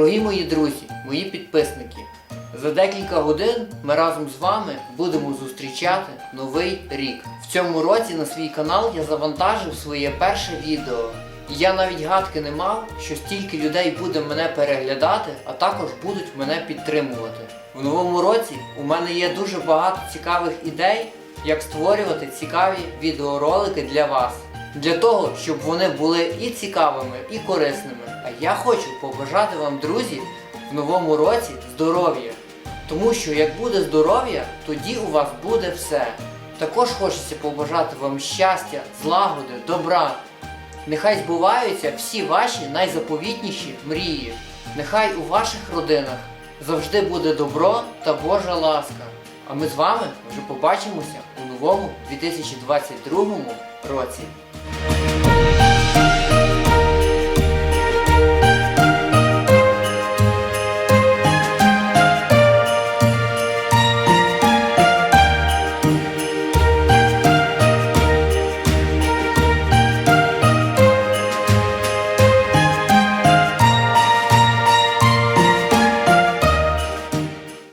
мої друзі, мої підписники. За декілька годин ми разом з вами будемо зустрічати новий рік. В цьому році на свій канал я завантажив своє перше відео. І я навіть гадки не мав, що стільки людей буде мене переглядати, а також будуть мене підтримувати. В новому році у мене є дуже багато цікавих ідей, як створювати цікаві відеоролики для вас. Для того, щоб вони були і цікавими, і корисними. А я хочу побажати вам, друзі, в новому році здоров'я. Тому що як буде здоров'я, тоді у вас буде все. Також хочеться побажати вам щастя, злагоди, добра. Нехай збуваються всі ваші найзаповітніші мрії. Нехай у ваших родинах завжди буде добро та Божа ласка. А ми з вами вже побачимося у новому 2022 році.